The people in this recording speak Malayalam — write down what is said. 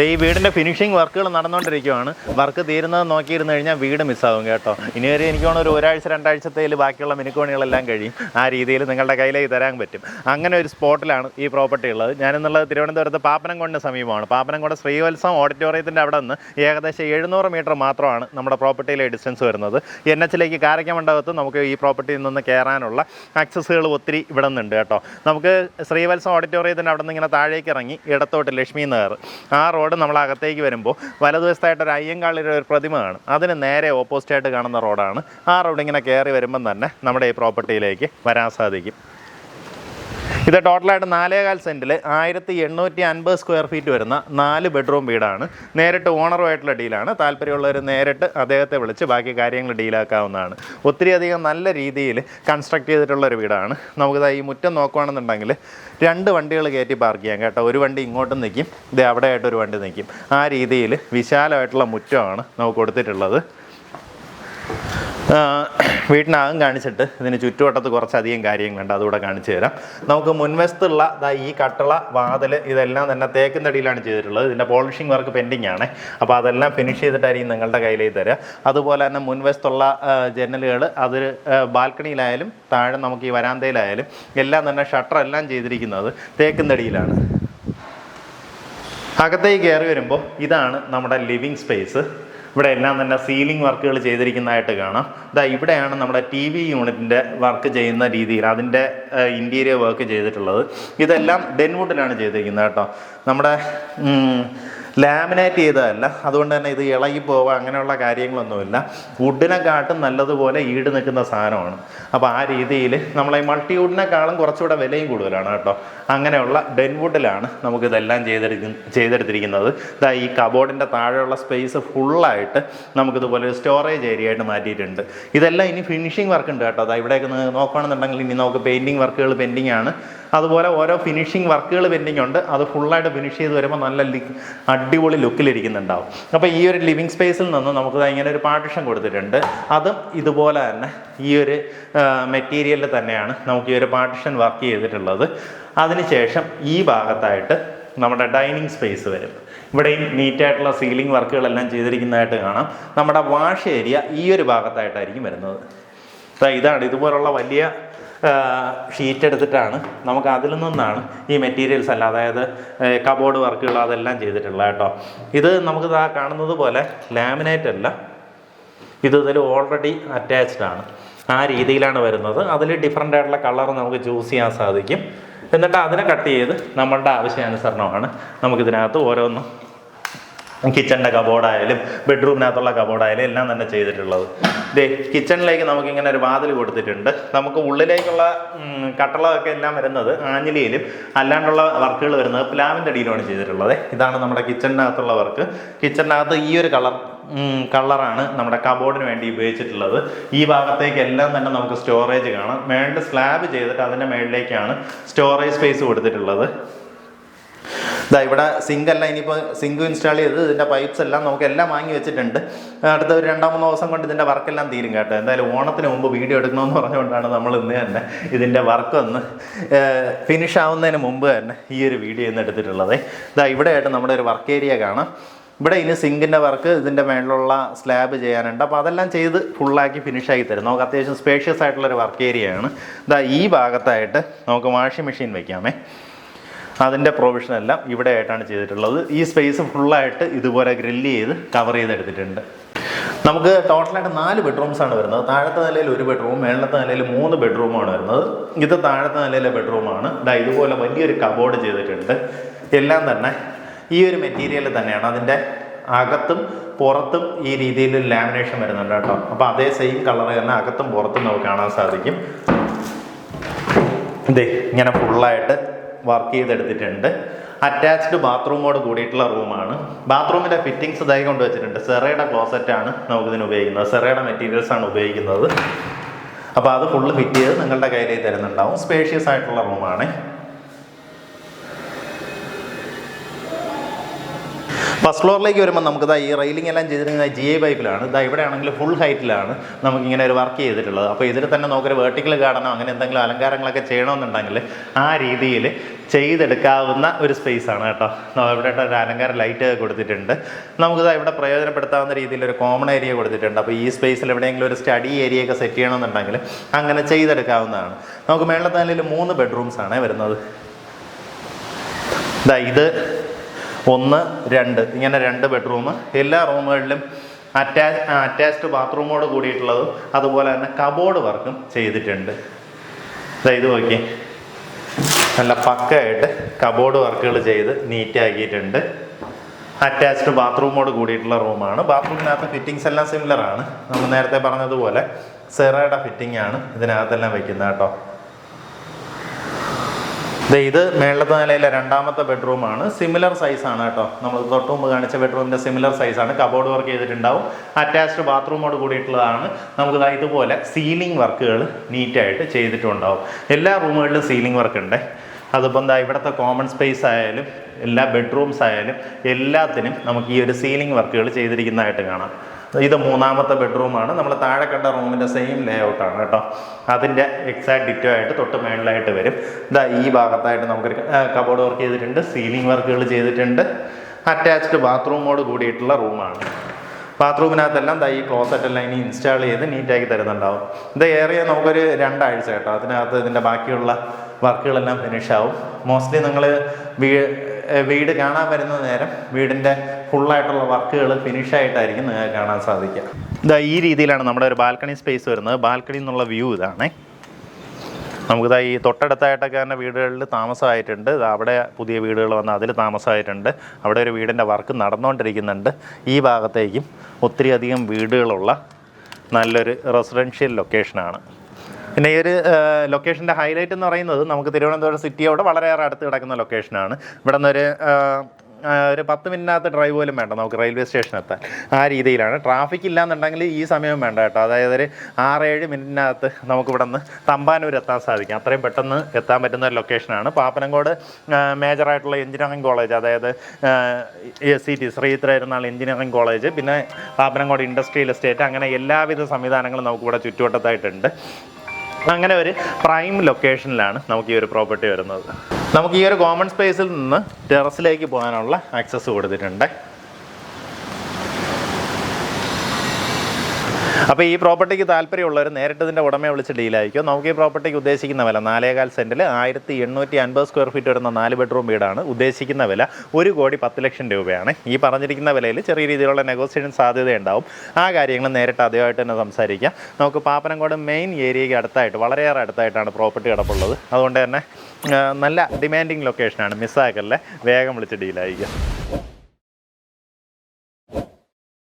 ഈ വീടിന്റെ ഫിനിഷിംഗ് വർക്കുകൾ നടന്നുകൊണ്ടിരിക്കുവാണ്. വർക്ക് തീരുന്നത് നോക്കിയിരുന്നു കഴിഞ്ഞാൽ വീട് മിസ്സാവും കേട്ടോ. ഇനി വരെ എനിക്ക് ഒരു ഒരാഴ്ച രണ്ടാഴ്ചത്തേൽ ബാക്കിയുള്ള മിനുക്കോണികളെല്ലാം കഴിയും. ആ രീതിയിൽ നിങ്ങളുടെ കയ്യിലേക്ക് തരാൻ പറ്റും. അങ്ങനെ ഒരു സ്പോട്ടിലാണ് ഈ പ്രോപ്പർട്ടി ഉള്ളത്. ഞാനെന്നുള്ളത് തിരുവനന്തപുരത്ത് പാപ്പനംകൊണ്ടിന് സമീപമാണ്. പാപ്പനംകൊണ്ട് ശ്രീവത്സവം ഓഡിറ്റോറിയത്തിന്റെ അവിടെ നിന്ന് ഏകദേശം എഴുന്നൂറ് മീറ്റർ മാത്രമാണ് നമ്മുടെ പ്രോപ്പർട്ടിയിലെ ഡിസ്റ്റൻസ് വരുന്നത്. എൻ എച്ചിലേക്ക് കാരക്ക മണ്ഡപത്ത് നമുക്ക് ഈ പ്രോപ്പർട്ടിയിൽ നിന്ന് കയറാനുള്ള ആക്സസ്സുകൾ ഒത്തിരി ഇവിടെ നിന്നുണ്ട് കേട്ടോ. നമുക്ക് ശ്രീവത്സവം ഓഡിറ്റോറിയത്തിന്റെ അവിടെ നിന്ന് ഇങ്ങനെ താഴേക്ക് ഇറങ്ങി ഇടത്തോട്ട് ലക്ഷ്മി നഗർ. ആ നമ്മൾ അകത്തേക്ക് വരുമ്പോൾ വലതുവശത്തായിട്ട് ഒരു അയ്യങ്കാളിയുടെ ഒരു പ്രതിമ കാണും. അതിന് നേരെ ഓപ്പോസിറ്റായിട്ട് കാണുന്ന റോഡാണ്. ആ റോഡ് ഇങ്ങനെ കയറി വരുമ്പം തന്നെ നമ്മുടെ ഈ പ്രോപ്പർട്ടിയിലേക്ക് വരാൻ സാധിക്കും. ഇത് ടോട്ടലായിട്ട് നാലേകാൽ സെന്റിൽ ആയിരത്തി എണ്ണൂറ്റി അൻപത് സ്ക്വയർ ഫീറ്റ് വരുന്ന നാല് ബെഡ്റൂം വീടാണ്. നേരിട്ട് ഓണറുമായിട്ടുള്ള ഡീലാണ്. താല്പര്യമുള്ളവർ നേരിട്ട് അദ്ദേഹത്തെ വിളിച്ച് ബാക്കി കാര്യങ്ങൾ ഡീലാക്കാവുന്നതാണ്. ഒത്തിരി അധികം നല്ല രീതിയിൽ കൺസ്ട്രക്ട് ചെയ്തിട്ടുള്ള ഒരു വീടാണ്. നമുക്കിത് ഈ മുറ്റം നോക്കുകയാണെന്നുണ്ടെങ്കിൽ രണ്ട് വണ്ടികൾ കയറ്റി പാർക്ക് ചെയ്യാം കേട്ടോ. ഒരു വണ്ടി ഇങ്ങോട്ടും നിൽക്കും ഇത് അവിടെ ആയിട്ട് ഒരു വണ്ടി നിൽക്കും ആ രീതിയിൽ വിശാലമായിട്ടുള്ള മുറ്റമാണ് നമുക്ക് കൊടുത്തിട്ടുള്ളത്. വീട്ടിനകം കാണിച്ചിട്ട് ഇതിന് ചുറ്റുവട്ടത്ത് കുറച്ചധികം കാര്യങ്ങളുണ്ട് അതുകൂടെ കാണിച്ചു തരാം. നമുക്ക് മുൻവശത്തുള്ള ഈ കട്ടള വാതിൽ ഇതെല്ലാം തന്നെ തേക്കുന്നടിയിലാണ് ചെയ്തിട്ടുള്ളത്. ഇതിന്റെ പോളിഷിംഗ് വർക്ക് പെൻഡിങ് ആണ്. അപ്പോൾ അതെല്ലാം ഫിനിഷ് ചെയ്തിട്ടായിരിക്കും നിങ്ങളുടെ കയ്യിലേക്ക് തരിക അതുപോലെ തന്നെ മുൻവശത്തുള്ള ജനലുകൾ അത് ബാൽക്കണിയിലായാലും താഴെ നമുക്ക് ഈ വരാന്തയിലായാലും എല്ലാം തന്നെ ഷട്ടർ എല്ലാം ചെയ്തിരിക്കുന്നത് തേക്കുന്നടിയിലാണ് അകത്തേക്ക് കയറി വരുമ്പോൾ ഇതാണ് നമ്മുടെ ലിവിങ് സ്പേസ് ഇവിടെ എല്ലാം തന്നെ സീലിംഗ് വർക്കുകൾ ചെയ്തിരിക്കുന്നതായിട്ട് കാണാം. ഇതാ ഇവിടെയാണ് നമ്മുടെ ടി വി യൂണിറ്റിന്റെ വർക്ക് ചെയ്യുന്ന രീതിയിൽ അതിന്റെ ഇന്റീരിയർ വർക്ക് ചെയ്തിട്ടുള്ളത്. ഇതെല്ലാം ഡെൻവുഡിലാണ് ചെയ്തിരിക്കുന്നത് കേട്ടോ. നമ്മുടെ ലാമിനേറ്റ് ചെയ്തതല്ല. അതുകൊണ്ട് തന്നെ ഇത് ഇളകി പോവുക അങ്ങനെയുള്ള കാര്യങ്ങളൊന്നുമില്ല. വുഡിനെക്കാട്ടും നല്ലതുപോലെ ഈട് നിൽക്കുന്ന സാധനമാണ്. അപ്പോൾ ആ രീതിയിൽ നമ്മളെ മൾട്ടി വുഡിനെക്കാളും കുറച്ചുകൂടെ വിലയും കൂടുതലാണ് കേട്ടോ. അങ്ങനെയുള്ള ഡെൻവുഡിലാണ് നമുക്കിതെല്ലാം ചെയ്തെടുക്ക ചെയ്തെടുത്തിരിക്കുന്നത്. ഇതാ ഈ കബോർഡിന്റെ താഴെയുള്ള സ്പേസ് ഫുള്ളായിട്ട് നമുക്കിതുപോലെ ഒരു സ്റ്റോറേജ് ഏരിയ ആയിട്ട് മാറ്റിയിട്ടുണ്ട്. ഇതെല്ലാം ഇനി ഫിനിഷിംഗ് വർക്ക് ഉണ്ട് കേട്ടോ. അതാ ഇവിടെയൊക്കെ നോക്കുകയാണെന്നുണ്ടെങ്കിൽ ഇനി നമുക്ക് പെയിന്റിങ് വർക്കുകൾ പെൻഡിങ് ആണ്. അതുപോലെ ഓരോ ഫിനിഷിംഗ് വർക്കുകൾ പെൻഡിങ് ഉണ്ട്. അത് ഫുള്ളായിട്ട് ഫിനിഷ് ചെയ്ത് വരുമ്പോൾ നല്ല അടിപൊളി ലുക്കിലിരിക്കുന്നുണ്ടാവും അപ്പോൾ ഈ ഒരു ലിവിങ് സ്പേസിൽ നിന്ന് നമുക്ക് ഇങ്ങനെ ഒരു പാർട്ടിഷൻ കൊടുത്തിട്ടുണ്ട്. അതും ഇതുപോലെ തന്നെ ഈ ഒരു മെറ്റീരിയലിൽ തന്നെയാണ് നമുക്ക് ഈ ഒരു പാർട്ടിഷൻ വർക്ക് ചെയ്തിട്ടുള്ളത്. അതിനുശേഷം ഈ ഭാഗത്തായിട്ട് നമ്മുടെ ഡൈനിങ് സ്പേസ് വരും ഇവിടെയും നീറ്റായിട്ടുള്ള സീലിംഗ് വർക്കുകളെല്ലാം ചെയ്തിരിക്കുന്നതായിട്ട് കാണാം. നമ്മുടെ വാഷ് ഏരിയ ഈ ഒരു ഭാഗത്തായിട്ടായിരിക്കും വരുന്നത്. ഇതാണ് ഇതുപോലുള്ള വലിയ ഷീറ്റ് എടുത്തിട്ടാണ് നമുക്ക് അതിൽ നിന്നാണ് ഈ മെറ്റീരിയൽസ് അല്ല അതായത് കബോർഡ് വർക്കുകൾ അതെല്ലാം ചെയ്തിട്ടുള്ളത് കേട്ടോ. ഇത് നമുക്ക് ദാ കാണുന്നത് പോലെ ലാമിനേറ്റ് അല്ല. ഇത് ഇതിൽ ഓൾറെഡി അറ്റാച്ച്ഡ് ആണ്. ആ രീതിയിലാണ് വരുന്നത്. അതിൽ ഡിഫറെന്റ് ആയിട്ടുള്ള കളർ നമുക്ക് ചൂസ് ചെയ്യാൻ സാധിക്കും. എന്നിട്ട് അതിനെ കട്ട് ചെയ്ത് നമ്മളുടെ ആവശ്യാനുസരണമാണ് നമുക്കിതിനകത്ത് ഓരോന്നും കിച്ചണിന്റെ കബോർഡായാലും ബെഡ്റൂമിനകത്തുള്ള കബോർഡായാലും എല്ലാം തന്നെ ചെയ്തിട്ടുള്ളത്. ദേ കിച്ചണിലേക്ക് നമുക്കിങ്ങനെ ഒരു വാതിൽ കൊടുത്തിട്ടുണ്ട്. നമുക്ക് ഉള്ളിലേക്കുള്ള കട്ടളമൊക്കെ എല്ലാം വരുന്നത് ആഞ്ഞിലിയിലും അല്ലാണ്ടുള്ള വർക്കുകൾ വരുന്നത് പ്ലാവിന്റെ അടിയിലുമാണ് ചെയ്തിട്ടുള്ളത്. ഇതാണ് നമ്മുടെ കിച്ചണിനകത്തുള്ള വർക്ക്. കിച്ചണിനകത്ത് ഈ ഒരു കളർ കളറാണ് നമ്മുടെ കബോർഡിന് വേണ്ടി ഉപയോഗിച്ചിട്ടുള്ളത്. ഈ ഭാഗത്തേക്ക് എല്ലാം തന്നെ നമുക്ക് സ്റ്റോറേജ് കാണാം. മേളിൽ സ്ലാബ് ചെയ്തിട്ട് അതിന്റെ മേളിലേക്കാണ് സ്റ്റോറേജ് സ്പേസ് കൊടുത്തിട്ടുള്ളത്. ഇതാ ഇവിടെ സിങ്ക് അല്ല ഇനിയിപ്പോൾ സിങ്ക് ഇൻസ്റ്റാൾ ചെയ്ത് ഇതിന്റെ പൈപ്പ്സ് എല്ലാം നമുക്ക് എല്ലാം വാങ്ങി വെച്ചിട്ടുണ്ട്. അടുത്ത ഒരു രണ്ടാം മൂന്ന് ദിവസം കൊണ്ട് ഇതിന്റെ വർക്കെല്ലാം തീരും കേട്ടോ. എന്തായാലും ഓണത്തിന് മുമ്പ് വീഡിയോ എടുക്കണമെന്ന് പറഞ്ഞുകൊണ്ടാണ് നമ്മൾ ഇന്ന് തന്നെ ഇതിന്റെ വർക്ക് ഒന്ന് ഫിനിഷ് ആവുന്നതിന് മുമ്പ് തന്നെ ഈ ഒരു വീഡിയോ ഇന്ന് എടുത്തിട്ടുള്ളത്. ഇതാ ഇവിടെയായിട്ട് നമ്മുടെ ഒരു വർക്ക് ഏരിയ കാണാം. ഇവിടെ ഇനി സിങ്കിന്റെ വർക്ക് ഇതിന്റെ മേളിലുള്ള സ്ലാബ് ചെയ്യാനുണ്ട്. അപ്പോൾ അതെല്ലാം ചെയ്ത് ഫുള്ളാക്കി ഫിനിഷാക്കി തരും. നമുക്ക് അത്യാവശ്യം സ്പേഷ്യസ് ആയിട്ടുള്ളൊരു വർക്ക് ഏരിയയാണ് ഇതാ ഈ ഭാഗത്തായിട്ട് നമുക്ക് വാഷിംഗ് മെഷീൻ വെക്കാമേ. അതിന്റെ പ്രൊവിഷൻ എല്ലാം ഇവിടെ ആയിട്ടാണ് ചെയ്തിട്ടുള്ളത്. ഈ സ്പേസ് ഫുള്ളായിട്ട് ഇതുപോലെ ഗ്രില്ല് ചെയ്ത് കവർ ചെയ്തെടുത്തിട്ടുണ്ട്. നമുക്ക് ടോട്ടലായിട്ട് നാല് ബെഡ്റൂംസ് ആണ് വരുന്നത്. താഴത്തെ നിലയിൽ ഒരു ബെഡ്റൂം മേളത്തെ നിലയിൽ മൂന്ന് ബെഡ്റൂമാണ് വരുന്നത്. ഇത് താഴത്തെ നിലയിലെ ബെഡ്റൂമാണ് ഇതാ ഇതുപോലെ വലിയൊരു കബോർഡ് ചെയ്തിട്ടുണ്ട്. എല്ലാം തന്നെ ഈ ഒരു മെറ്റീരിയൽ തന്നെയാണ്. അതിന്റെ അകത്തും പുറത്തും ഈ രീതിയിൽ ലാമിനേഷൻ വരുന്നുണ്ട് കേട്ടോ. അപ്പോൾ അതേ സെയിം കളർ തന്നെ അകത്തും പുറത്തും നമുക്ക് കാണാൻ സാധിക്കും. ഇതേ ഇങ്ങനെ ഫുള്ളായിട്ട് വർക്ക് ചെയ്തെടുത്തിട്ടുണ്ട്. അറ്റാച്ച്ഡ് ബാത്റൂമോട് കൂടിയിട്ടുള്ള റൂമാണ് ബാത്റൂമിന്റെ ഫിറ്റിങ്സ് ഇതായി കൊണ്ട് വെച്ചിട്ടുണ്ട്. സെറയുടെ ക്ലോസറ്റാണ് നമുക്കിതിന് ഉപയോഗിക്കുന്നത്. സെറയുടെ മെറ്റീരിയൽസ് ആണ് ഉപയോഗിക്കുന്നത്. അപ്പോൾ അത് ഫുള്ള് ഫിറ്റ് ചെയ്ത് നിങ്ങളുടെ കയ്യിലേക്ക് തരുന്നുണ്ടാവും. സ്പേഷ്യസ് ആയിട്ടുള്ള റൂമാണ് ഫസ്റ്റ് ഫ്ലോറിലേക്ക് വരുമ്പോൾ നമുക്ക് ഇതാ ഈ റെയിലിംഗ് എല്ലാം ചെയ്തിരിക്കുന്നത് ജി ഐ പൈപ്പിലാണ് ഇതാ ഇവിടെ ആണെങ്കിൽ ഫുൾ ഹൈറ്റിലാണ് നമുക്കിങ്ങനെ ഒരു വർക്ക് ചെയ്തിട്ടുള്ളത്. അപ്പോൾ ഇതിൽ തന്നെ നോക്കൊരു വെർട്ടിക്കൽ ഗാർഡനോ അങ്ങനെ എന്തെങ്കിലും അലങ്കാരങ്ങളൊക്കെ ചെയ്യണമെന്നുണ്ടെങ്കിൽ ആ രീതിയിൽ ചെയ്തെടുക്കാവുന്ന ഒരു സ്പേസ് ആണ് കേട്ടോ. ഇവിടെ ഒരു അലങ്കാര ലൈറ്റ് കൊടുത്തിട്ടുണ്ട്. നമുക്കിത് ഇവിടെ പ്രയോജനപ്പെടുത്താവുന്ന രീതിയിൽ ഒരു കോമൺ ഏരിയ കൊടുത്തിട്ടുണ്ട്. അപ്പോൾ ഈ സ്പേസിൽ എവിടെയെങ്കിലും ഒരു സ്റ്റഡി ഏരിയ ഒക്കെ സെറ്റ് ചെയ്യണമെന്നുണ്ടെങ്കിൽ അങ്ങനെ ചെയ്തെടുക്കാവുന്നതാണ്. നമുക്ക് മേളത്തെ നിലയിൽ മൂന്ന് ബെഡ്റൂംസ് ആണ് വരുന്നത്. ഇതാ ഇത് ഒന്ന് രണ്ട്. ഇങ്ങനെ രണ്ട് ബെഡ്റൂം എല്ലാ റൂമുകളിലും അറ്റാച്ച് അറ്റാച്ച്ഡ് ബാത്റൂമോട് കൂടിയിട്ടുള്ളതും അതുപോലെ തന്നെ കബോർഡ് വർക്കും ചെയ്തിട്ടുണ്ട്. ഇതാ നോക്കി നല്ല പക്കയായിട്ട് കബോർഡ് വർക്കുകൾ ചെയ്ത് നീറ്റാക്കിയിട്ടുണ്ട് അറ്റാച്ച്ഡ് ബാത്റൂമോട് കൂടിയിട്ടുള്ള റൂമാണ് ബാത്റൂമിനകത്ത് ഫിറ്റിങ്സ് എല്ലാം സിമിലർ ആണ്. നമ്മൾ നേരത്തെ പറഞ്ഞതുപോലെ സെറയുടെ ഫിറ്റിംഗ് ആണ് ഇതിനകത്തെല്ലാം വെക്കുന്നത് കേട്ടോ. ഇത് മേളത്തെ നിലയിലെ രണ്ടാമത്തെ ബെഡ്റൂമാണ് സിമിലർ സൈസാണ് കേട്ടോ. നമ്മൾ തൊട്ട് മുമ്പ് കാണിച്ച ബെഡ്റൂമിന്റെ സിമിലർ സൈസാണ് കബോർഡ് വർക്ക് ചെയ്തിട്ടുണ്ടാവും. അറ്റാച്ച്ഡ് ബാത്റൂമോട് കൂടിയിട്ടുള്ളതാണ്. നമുക്ക് ഇതുപോലെ സീലിംഗ് വർക്കുകൾ നീറ്റായിട്ട് ചെയ്തിട്ടുണ്ടാവും. എല്ലാ റൂമുകളിലും സീലിംഗ് വർക്ക് ഉണ്ട്. അതിപ്പം എന്താ ഇവിടുത്തെ കോമൺ സ്പേസ് ആയാലും എല്ലാ ബെഡ്റൂംസ് ആയാലും എല്ലാത്തിനും നമുക്ക് ഈ ഒരു സീലിംഗ് വർക്കുകൾ ചെയ്തിരിക്കുന്നതായിട്ട് കാണാം. ഇത് മൂന്നാമത്തെ ബെഡ്റൂമാണ്. നമ്മൾ താഴെ കണ്ട റൂമിന്റെ സെയിം ലേ ഔട്ടാണ് കേട്ടോ. അതിന്റെ എക്സാക്ട് ഡിറ്റോ ആയിട്ട് തൊട്ട് മേളിലായിട്ട് വരും. ഇതാ ഈ ഭാഗത്തായിട്ട് നമുക്കൊരു കബോർഡ് വർക്ക് ചെയ്തിട്ടുണ്ട് സീലിംഗ് വർക്കുകൾ ചെയ്തിട്ടുണ്ട്. അറ്റാച്ച്ഡ് ബാത്റൂമോട് കൂടിയിട്ടുള്ള റൂമാണ്. ബാത്റൂമിനകത്തെല്ലാം ഈ ക്ലോസറ്റ് എല്ലാം ഇനി ഇൻസ്റ്റാൾ ചെയ്ത് നീറ്റാക്കി തരുന്നുണ്ടാവും. ഇത് ഏറിയ നമുക്കൊരു രണ്ടാഴ്ച കേട്ടോ. അതിനകത്ത് ഇതിന്റെ ബാക്കിയുള്ള വർക്കുകളെല്ലാം ഫിനിഷ് ആവും. മോസ്റ്റ്ലി നിങ്ങൾ വീട് കാണാൻ വരുന്ന നേരം വീടിന്റെ ഫുള്ളായിട്ടുള്ള വർക്കുകൾ ഫിനിഷ് ആയിട്ടായിരിക്കും നിങ്ങൾക്ക് കാണാൻ സാധിക്കുക. ഇതാ ഈ രീതിയിലാണ് നമ്മുടെ ഒരു ബാൽക്കണി സ്പേസ് വരുന്നത്. ബാൽക്കണി എന്നുള്ള വ്യൂ ഇതാണേ. നമുക്കിതാ ഈ തൊട്ടടുത്തായിട്ടൊക്കെ തന്നെ വീടുകളിൽ താമസമായിട്ടുണ്ട്. അവിടെ പുതിയ വീടുകൾ വന്ന് അതിൽ താമസമായിട്ടുണ്ട്. അവിടെ ഒരു വീടിന്റെ വർക്ക് നടന്നുകൊണ്ടിരിക്കുന്നുണ്ട്. ഈ ഭാഗത്തേക്കും ഒത്തിരി അധികം വീടുകളുള്ള നല്ലൊരു റെസിഡൻഷ്യൽ ലൊക്കേഷനാണ്. പിന്നെ ഈ ഒരു ലൊക്കേഷന്റെ ഹൈലൈറ്റ് എന്ന് പറയുന്നത് നമുക്ക് തിരുവനന്തപുരം സിറ്റിയോട് വളരെയേറെ അടുത്ത് കിടക്കുന്ന ലൊക്കേഷനാണ്. ഇവിടെ നിന്നൊരു ഒരു പത്ത് മിനിറ്റിനകത്ത് ഡ്രൈവ് പോലും വേണ്ട നമുക്ക് റെയിൽവേ സ്റ്റേഷൻ എത്താൻ. ആ രീതിയിലാണ്. ട്രാഫിക് ഇല്ലാന്നുണ്ടെങ്കിൽ ഈ സമയം വേണ്ട കേട്ടോ. അതായത് ഒരു ആറേഴ് മിനിറ്റിനകത്ത് നമുക്ക് ഇവിടെ നിന്ന് തമ്പാനൂർ എത്താൻ സാധിക്കും. അത്രയും പെട്ടെന്ന് എത്താൻ പറ്റുന്ന ഒരു ലൊക്കേഷനാണ് പാപ്പനംകോട് മേജറായിട്ടുള്ള എഞ്ചിനീയറിംഗ് കോളേജ് അതായത് എസ് സി ടി ശ്രീത്രയിരുന്നാൾ എഞ്ചിനീയറിംഗ് കോളേജ് പിന്നെ പാപ്പനംകോട് ഇൻഡസ്ട്രിയൽ എസ്റ്റേറ്റ് അങ്ങനെ എല്ലാവിധ സംവിധാനങ്ങളും നമുക്കിവിടെ ചുറ്റുവട്ടത്തായിട്ടുണ്ട്. അങ്ങനെ ഒരു പ്രൈം ലൊക്കേഷനിലാണ് നമുക്ക് ഈ ഒരു പ്രോപ്പർട്ടി വരുന്നത്. നമുക്ക് ഈ ഒരു കോമൺ സ്പേസിൽ നിന്ന് ടെറസിലേക്ക് പോകാനുള്ള ആക്സസ് കൊടുത്തിട്ടുണ്ട്. അപ്പോൾ ഈ പ്രോപ്പർട്ടിക്ക് താല്പര്യമുള്ളവർ നേരിട്ട് ഇതിന്റെ ഉടമയെ വിളിച്ച് ഡീലായിരിക്കും നമുക്ക് ഈ പ്രോപ്പർട്ടിക്ക് ഉദ്ദേശിക്കുന്ന വില നാലേകാൽ സെന്റിൽ ആയിരത്തി എണ്ണൂറ്റി അൻപത് സ്ക്വയർ ഫീറ്റ് വരുന്ന നാല് ബെഡ്റൂം വീടാണ് ഉദ്ദേശിക്കുന്ന വില ഒരു കോടി പത്ത് ലക്ഷം രൂപയാണ്. ഈ പറഞ്ഞിരിക്കുന്ന വിലയിൽ ചെറിയ രീതിയിലുള്ള നെഗോസിയേഷൻ സാധ്യതയുണ്ടാവും ആ കാര്യങ്ങൾ നേരിട്ട് ആദ്യമായിട്ട് തന്നെ സംസാരിക്കാം. നമുക്ക് പാപ്പനംകോട് മെയിൻ ഏരിയയ്ക്ക് അടുത്തായിട്ട് വളരെയേറെ അടുത്തായിട്ടാണ് പ്രോപ്പർട്ടി കിടപ്പുള്ളത്. അതുകൊണ്ട് തന്നെ നല്ല ഡിമാൻഡിങ് ലൊക്കേഷനാണ് മിസ്സാക്കല്ലേ? വേഗം വിളിച്ച് ഡീലായിരിക്കുക